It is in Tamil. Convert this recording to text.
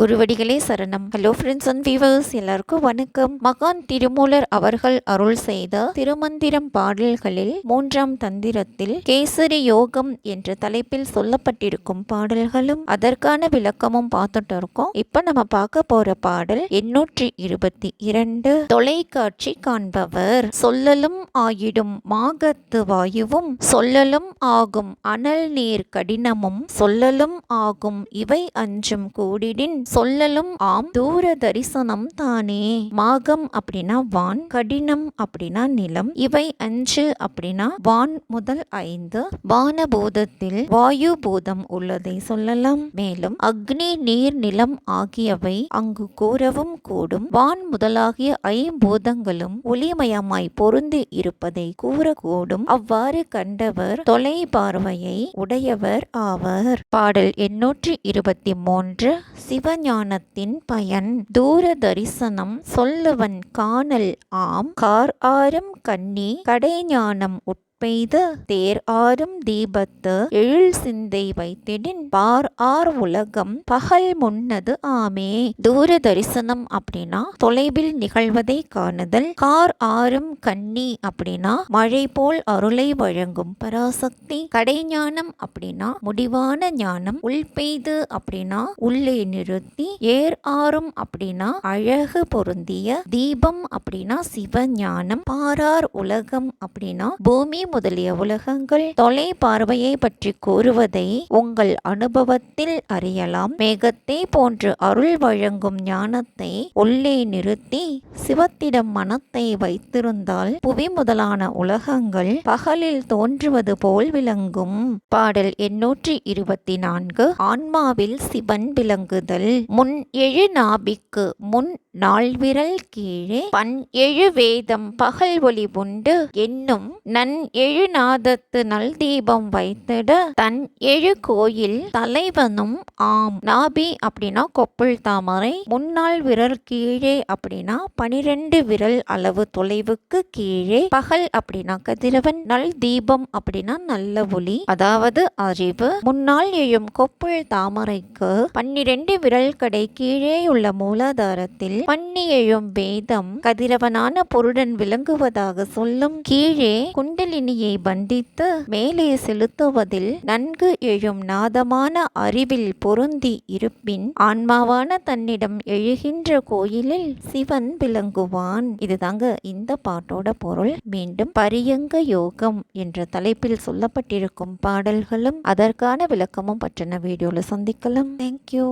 குருவடிகளே சரணம். ஹலோ ஃப்ரெண்ட்ஸ் அண்ட் வீவர்ஸ் எல்லாருக்கும் வணக்கம். மகான் திருமூலர் அவர்கள் அருள் செய்த திருமந்திரம் பாடல்களில் மூன்றாம் தந்திரத்தில் கேசரி யோகம் என்ற தலைப்பில் சொல்லப்பட்டிருக்கும் பாடல்களும் அதற்கான விளக்கமும் பார்த்துட்டு இருக்கோம். இப்ப நம்ம பார்க்க போற பாடல் எண்ணூற்றி இருபத்தி இரண்டு. தொலைக்காட்சி காண்பவர். சொல்லலும் ஆயிடும் மாகத்து வாயுவும் சொல்லலும் ஆகும் அனல் நீர் கடினமும் சொல்லலும் ஆகும் இவை அஞ்சும் கூடிடின் சொல்லலும் ஆம். தூர தரிசனம் தானே. மாகம் அப்படின்னா வான் கடினம் அப்படின்னா நிலம் இவை அஞ்சு அப்படின்னா வான் முதல் ஐந்து. வான பூதத்தில் வாயு பூதம் உள்ளதை சொல்லலாம். மேலும் அக்னி நீர் நிலம் ஆகியவை அங்கு கூறவும் கூடும். வான் முதலாகிய ஐம்பூதங்களும் ஒளிமயமாய் பொருந்தி இருப்பதை கூறக்கூடும். அவ்வாறு கண்டவர் தொலை பார்வையை உடையவர் ஆவர். பாடல் எண்ணூற்றி இருபத்தி மூன்று சிவ ஞானத்தின் பயன். தூர தரிசனம் சொல்லுவன் காணல் ஆம். கார் ஆரம் கண்ணி. கடைஞானம் உட் பெய்து தேர் ஆறும் தீபத்து எழில் சிந்தை வைத்திடின் பார் ஆர் உலகம் பகல் முன்னது ஆமே. தூர தரிசனம் அப்படின்னா தொலைவில் நிகழ்வதை காணுதல். கார் ஆறும் கண்ணி அப்படின்னா மழை போல் அருளை வழங்கும் பராசக்தி. கடைஞானம் அப்படின்னா முடிவான ஞானம். உள் பெய்து அப்படின்னா உள்ளே நிறுத்தி. ஏர் ஆறும் அப்படின்னா அழகு பொருந்திய தீபம் அப்படின்னா சிவஞானம். பாரார் உலகம் அப்படின்னா பூமி முதலிய உலகங்கள் தொலை பார்வையை பற்றி கூறுவதை உங்கள் அனுபவத்தில் அறியலாம். மேகத்தை போன்று அருள் வழங்கும் ஞானத்தை உள்ளே நிறுத்தி சிவத்திடம் மனத்தை வைத்திருந்தால் புவி முதலான உலகங்கள் பகலில் தோன்றுவது போல் விளங்கும். பாடல் எண்ணூற்றி இருபத்தி நான்கு. ஆன்மாவில் சிவன் விளங்குதல். முன் எழு நாபிக்கு முன் நால்விரல் கீழே பன் எழு வேதம் பகல் ஒளி உண்டு. என்னும் நன் எழுநாதத்து நல் தீபம் வைத்திட தன் எழு கோயில் தலைவனும் ஆம். நாபி அப்படின்னா கொப்புள் தாமரை முன்னாள் விரல் கீழே அப்படின்னா பனிரெண்டு விரல் அளவு தொலைவுக்கு கீழே பகல் அப்படின்னா கதிரவன் நல் தீபம் அப்படின்னா நல்ல ஒளி அதாவது அறிவு. முன்னால் எழும் கொப்புள் தாமரைக்கு பன்னிரண்டு விரல் கடை கீழே உள்ள மூலாதாரத்தில் பண்ணி எழும் வேதம் கதிரவனான பொருடன் விளங்குவதாக சொல்லும். கீழே குண்டலினியை ஆவியை பந்தித்து மேலே செலுத்துவதில் நன்கு எழும் நாதமான அறிவில் பொருந்தி இருப்பின் ஆன்மாவான தன்னிடம் எழுகின்ற கோயிலில் சிவன் விளங்குவான். இதுதாங்க இந்த பாட்டோட பொருள். மீண்டும் பரியங்க யோகம் என்ற தலைப்பில் சொல்லப்பட்டிருக்கும் பாடல்களும் அதற்கான விளக்கமும் பற்றின வீடியோவில் சந்திக்கலாம். தேங்க்யூ